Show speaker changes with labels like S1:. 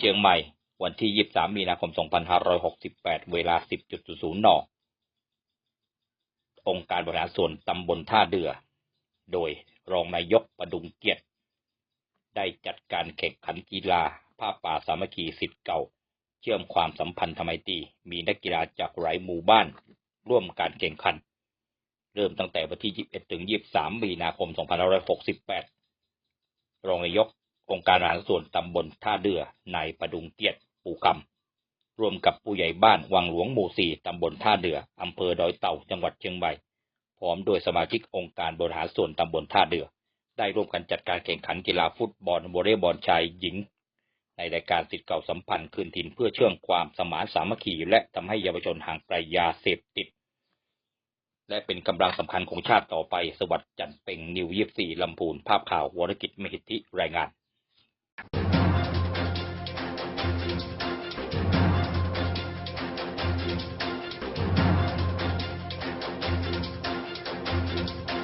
S1: ชียงใหม่ วันที่ 23 มีนาคม 2568 เวลา 10.00 น องค์การบริหารส่วนตำบลท่าเดือ โดยรองนายกประดุงเกียรติ ได้จัดการแข่งขันกีฬาผ้าป่าสามัคคีสิทธิ์เก่า เชื่อมความสัมพันธ์ธรรมตีมีนักกีฬาจากหลายหมู่บ้าน ร่วมการแข่งขัน เริ่มตั้งแต่วันที่ 21 ถึง 23 มีนาคม 2568 รองนายก องค์การบริหารส่วนตำบลท่าเดือนายประดุงเกียรติปูคำร่วมกับผู้ใหญ่บ้านวังหลวงหมู่4ตำบลท่าเดืออำเภอดอยเต่าจังหวัดเชียงใหม่พร้อมโดยสมาชิกองค์การบริหารส่วนตำบลท่าเดือ ได้ร่วมกันจัดการแข่งขันกีฬาฟุตบอลวอลเลย์บอลชายหญิง ในรายการสิทธิ์เก่าสัมพันธ์คืนถิ่นเพื่อเชื่อมความสมานสามัคคีและทำให้เยาวชนห่างไกลยาเสพติด และเป็นกำลังสำคัญของชาติต่อไป สวัสดิ์จันเป่งนิวยี่สี่ลำพูนภาพข่าววรกิจมหิทธิรายงาน